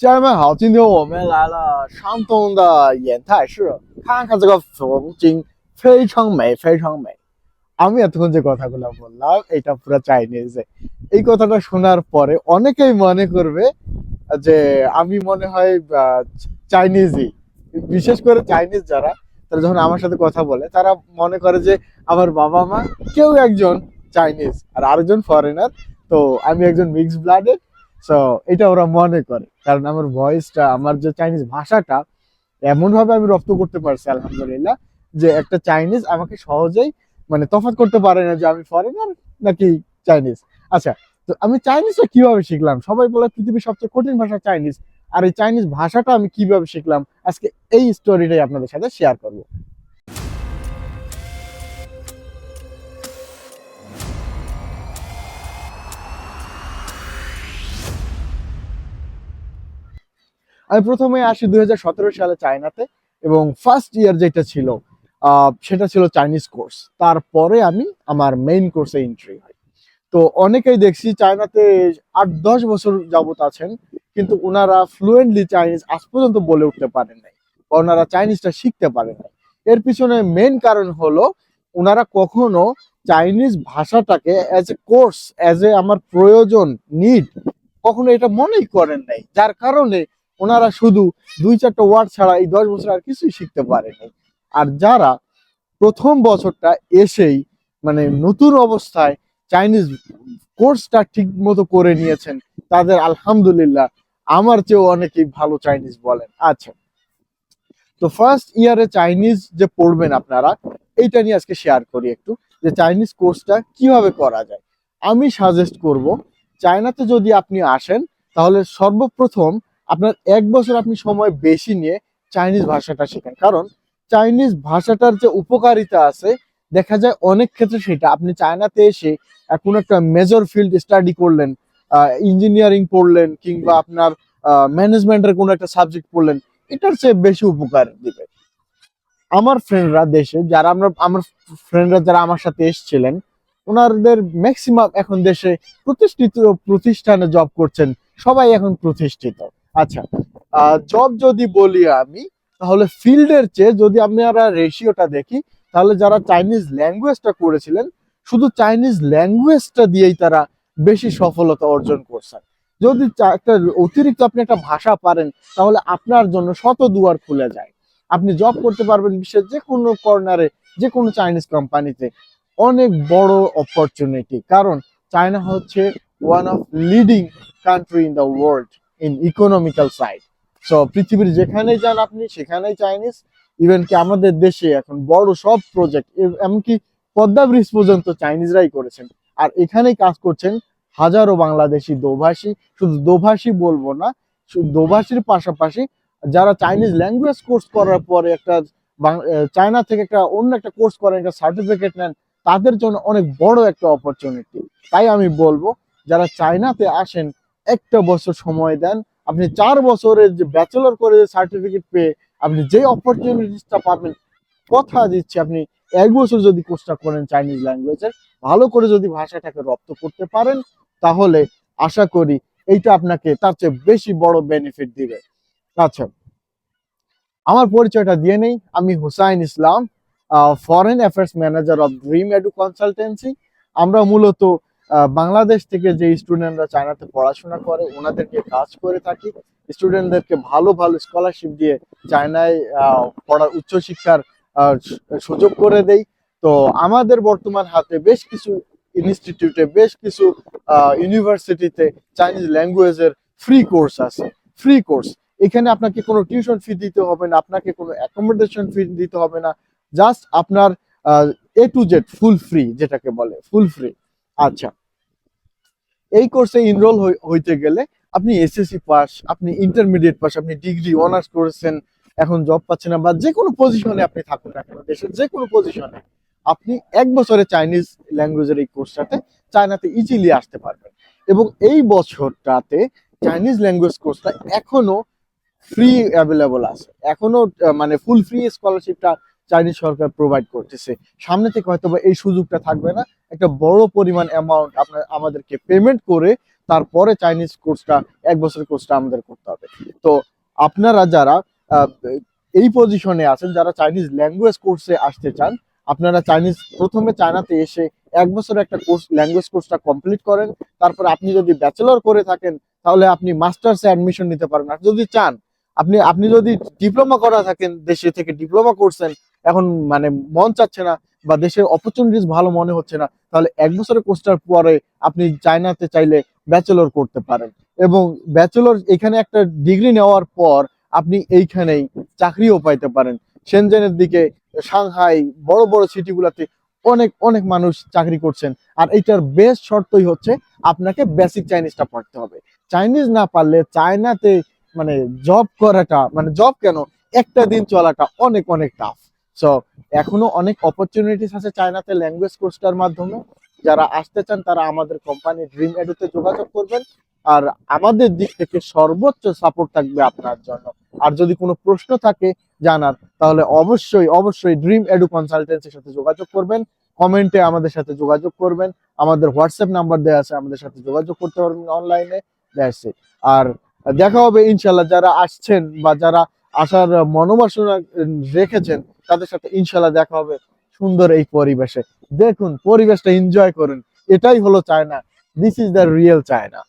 家人们好，今天我们来了山东的烟台市，看看这个风景非常美，非常美。আমি এতক্ষণ যে কথাগুলো বললাম এটা পুরো চাইনিজে এই কথাটা শোনার পরে অনেকেই মনে করবে যে আমি মনে হয় আহ, চাইনিজই বিশেষ করে চাইনিজ যারা তারা যখন আমার সাথে কথা বলে তারা মনে করে যে আমার বাবা মা কেউ একজন চাইনিজ আর আরেকজন ফরেনার তো আমি একজন মিক্স ব্লাডেড সো এটা ওরা মনে করে। কারণ আমার ভয়েসটা আমার যে চাইনিজ ভাষাটা এমন ভাবে আমি রপ্ত করতে পারছি, আলহামদুলিল্লাহ, যে একটা চাইনিজ আমাকে সহজেই মানে তফাৎ করতে পারে না যে আমি ফরেনার নাকি চাইনিজ আচ্ছা তো আমি চাইনিজটা কীভাবে শিখলাম? সবাই বলে পৃথিবীর সবচেয়ে কঠিন ভাষা চাইনিজ আর এই চাইনিজ ভাষাটা আমি কীভাবে শিখলাম? আজকে এই স্টোরিটাই আপনাদের সাথে শেয়ার করব। আমি প্রথমে আসি দুই হাজার সতেরো সালে চায়নাতে এবং ফার্স্ট ইয়ার যেটা ছিল সেটা ছিল চাইনিজ কোর্স তারপরে আমি আমার মেইন কোর্সে এন্ট্রি হয়। তো অনেকেই দেখছি চায়নাতে আট দশ বছর যাবত আছেন, কিন্তু ওনারা ফ্লুয়েন্টলি চাইনিজ আজ পর্যন্ত বলে উঠতে পারেন নাই ওনারা চাইনিজটা শিখতে পারেন নাই। এর পিছনে মেন কারণ হলো ওনারা কখনো চাইনিজ ভাষাটাকে as a course as a আমার প্রয়োজন নিড কখনো এটা মনেই করেন নাই। যার কারণে ওনারা শুধু দুই চারটা ওয়ার্ড ছাড়া এই দশ বছর আর কিছুই শিখতে পারেনি। আর যারা প্রথম বছরটা এসেই মানে নতুন অবস্থায় চাইনিজ কোর্সটা ঠিক মতো করে নিয়েছেন, তাদের আলহামদুলিল্লাহ আমার চেয়েও অনেকেই ভালো চাইনিজ বলেন আচ্ছা। তো ফার্স্ট ইয়ারে চাইনিজ যে পড়বেন আপনারা, এইটা নিয়ে আজকে শেয়ার করি একটু, যে চাইনিজ কোর্সটা কীভাবে করা যায়। আমি সাজেস্ট করব, চায়নাতে যদি আপনি আসেন, তাহলে সর্বপ্রথম আপনার এক বছর আপনি সময় বেশি নিয়ে চাইনিজ ভাষাটা শেখেন। কারণ চাইনিজ ভাষাটার যে উপকারিতা আছে দেখা যায় অনেক ক্ষেত্রে সেটা। আপনি চায়নাতে এসে কোনো একটা মেজর ফিল্ড স্টাডি করলেন ইঞ্জিনিয়ারিং পড়লেন কিংবা আপনার ম্যানেজমেন্টের কোনো একটা সাবজেক্ট পড়লেন এটার চেয়ে বেশি উপকার দিবে। আমার ফ্রেন্ডরা দেশে যারা আমরা আমার ফ্রেন্ডরা যারা আমার সাথে এসেছিলেন ওনাদের ম্যাক্সিমাম এখন দেশে প্রতিষ্ঠিত প্রতিষ্ঠানে জব করছেন। সবাই এখন প্রতিষ্ঠিত। আচ্ছা জব যদি বলি আমি, তাহলে ফিল্ডের চেয়ে যদি আপনারা রেশিওটা দেখি, তাহলে যারা চাইনিজ ল্যাঙ্গুয়েজটা করেছিলেন, শুধু চাইনিজ ল্যাঙ্গুয়েজটা দিয়েই তারা বেশি সফলতা অর্জন করছেন। যদি একটা অতিরিক্ত আপনি একটা ভাষা পারেন, তাহলে আপনার জন্য শত দুয়ার খুলে যায়। আপনি জব করতে পারবেন বিশ্বের যে কোনো কর্নারে যে কোনো চাইনিজ কোম্পানিতে অনেক বড় অপরচুনিটি কারণ চায়না হচ্ছে one of leading country in the world in economical side so পৃথিবীর যেখানেই যান আপনি, সেখানেই চাইনিজ ইভেন কি আমাদের দেশে এখন বড় সব প্রজেক্ট এমনকি পদ্মা ব্রিজ পর্যন্ত চাইনিজরাই করেছেন। আর এখানেই কাজ করছেন হাজারো বাংলাদেশি দোভাষী। শুধু দোভাষী বলব না দোভাষীর পাশাপাশি যারা চাইনিজ ল্যাঙ্গুয়েজ কোর্স করার পরে একটা চায়না থেকে একটা অন্য একটা কোর্স করেন, একটা সার্টিফিকেট নেন, তাদের জন্য অনেক বড় একটা অপরচুনিটি তাই আমি বলব, যারা চায়নাতে আসেন একটা বছর সময় দেন, আপনি চার বছরের যে ব্যাচেলর করে যে সার্টিফিকেট পেয়ে আপনি যে অপরচুনিটিসটা পাবেন, কথা দিচ্ছি আপনি, এক বছর যদি কোর্সটা করেন চাইনিজ ল্যাঙ্গুয়েজের ভালো করে যদি ভাষাটাকে রপ্ত করতে পারেন, তাহলে আশা করি এইটা আপনাকে তার চেয়ে বেশি বড় বেনিফিট দিবে। আচ্ছা আমার পরিচয়টা দিয়ে নেই, আমি Hussain Islam foreign affairs manager of dream edu consultancy আমরা মূলত বাংলাদেশ থেকে যে স্টুডেন্টরা চায়নাতে পড়াশোনা করে, ওনাদেরকে কাজ করে থাকি। স্টুডেন্টদেরকে ভালো ভালো স্কলারশিপ দিয়ে চায়নায় পড়ার উচ্চশিক্ষার সুযোগ করে দেই। তো আমাদের বর্তমান হাতে বেশ কিছু ইনস্টিটিউটে বেশ কিছু ইউনিভার্সিটিতে চাইনিজ ল্যাঙ্গুয়েজের ফ্রি কোর্স আছে ফ্রি কোর্স এখানে আপনাকে কোনো টিউশন ফি দিতে হবে না, আপনাকে কোনো অ্যাকোমোডেশন ফি দিতে হবে না। জাস্ট আপনার A to Z full free যেটাকে বলে ফুল ফ্রি আচ্ছা। এই কোর্সে ইনরোল হইতে গেলে আপনি এসএসসি পাস আপনি ইন্টারমিডিয়েট পাস আপনি ডিগ্রি অনার্স করেছেন, এখন জব পাচ্ছেন না বা যে কোনো পজিশনে আপনি থাকুন না দেশের যে কোনো পজিশনে আপনি এক বছরে চাইনিজ ল্যাঙ্গুয়েজের এই কোর্সটাতে চায়নাতে ইজিলি আসতে পারবেন। এবং এই বছরটাতে চাইনিজ ল্যাঙ্গুয়েজ কোর্সটা এখনও ফ্রি অ্যাভেলেবল আছে। এখনও মানে ফুল ফ্রি স্কলারশিপটা চাইনিজ সরকার প্রোভাইড করতেছে। সামনে থেকে হয়তো এই সুযোগটা থাকবে না। একটা বড় পরিমাণ অ্যামাউন্ট আপনার, আমাদেরকে পেমেন্ট করে তারপরে চাইনিজ কোর্সটা এক বছরের কোর্সটা আমাদের করতে হবে। তো আপনারা যারা এই পজিশনে আছেন, যারা চাইনিজ ল্যাঙ্গুয়েজ কোর্সে আসতে চান, আপনারা চাইনিজ, প্রথমে চায়নাতে এসে এক বছর একটা কোর্স ল্যাঙ্গুয়েজ কোর্সটা কমপ্লিট করেন। তারপর আপনি যদি ব্যাচেলর করে থাকেন, তাহলে আপনি মাস্টার্সে অ্যাডমিশন নিতে পারেন আর যদি চান, আপনি আপনি যদি ডিপ্লোমা করা থাকেন, দেশে থেকে ডিপ্লোমা করছেন এখন মানে মন চাচ্ছে না বা দেশের অপরচুনিটিস ভালো মনে হচ্ছে না, তাহলে এক বছরের কোর্সটার পরে আপনি চায়নাতে চাইলে ব্যাচেলর করতে পারেন। এবং ব্যাচেলর এখানে একটা ডিগ্রি নেওয়ার পর আপনি এইখানেই চাকরিও পাইতে পারেন। সেনজেনের দিকে সাংহাই বড় বড় সিটিগুলোতে অনেক অনেক মানুষ চাকরি করছেন। আর এইটার বেশ শর্তই হচ্ছে আপনাকে বেসিক চাইনিজটা পড়তে হবে। চাইনিজ না পারলে চায়নাতে মানে জব করাটা মানে জব কেন? একটা দিন চলাটা অনেক অনেক টাফ সো এখনও অনেক অপরচুনিটিস আছে চায়নাতে ল্যাঙ্গুয়েজ কোর্সটার মাধ্যমে। যারা আসতে চান, তারা আমাদের কোম্পানি ড্রিম এডুতে যোগাযোগ করবেন। আর আমাদের দিক থেকে সর্বোচ্চ সাপোর্ট থাকবে আপনার জন্য। আর যদি কোনো প্রশ্ন থাকে জানার, তাহলে অবশ্যই অবশ্যই ড্রিম এডু কনসালটেন্সির সাথে যোগাযোগ করবেন। কমেন্টে আমাদের সাথে যোগাযোগ করবেন। আমাদের হোয়াটসঅ্যাপ নাম্বার দেওয়া আছে, আমাদের সাথে যোগাযোগ করতে পারবেন অনলাইনে দ্যাটস আর দেখা হবে ইনশাল্লাহ যারা আসছেন বা যারা আসার মনোবাসনা রেখেছেন তাদের সাথে ইনশাল্লাহ দেখা হবে সুন্দর এই পরিবেশে। দেখুন, পরিবেশটা এনজয় করুন। এটাই হলো China. This is the real China.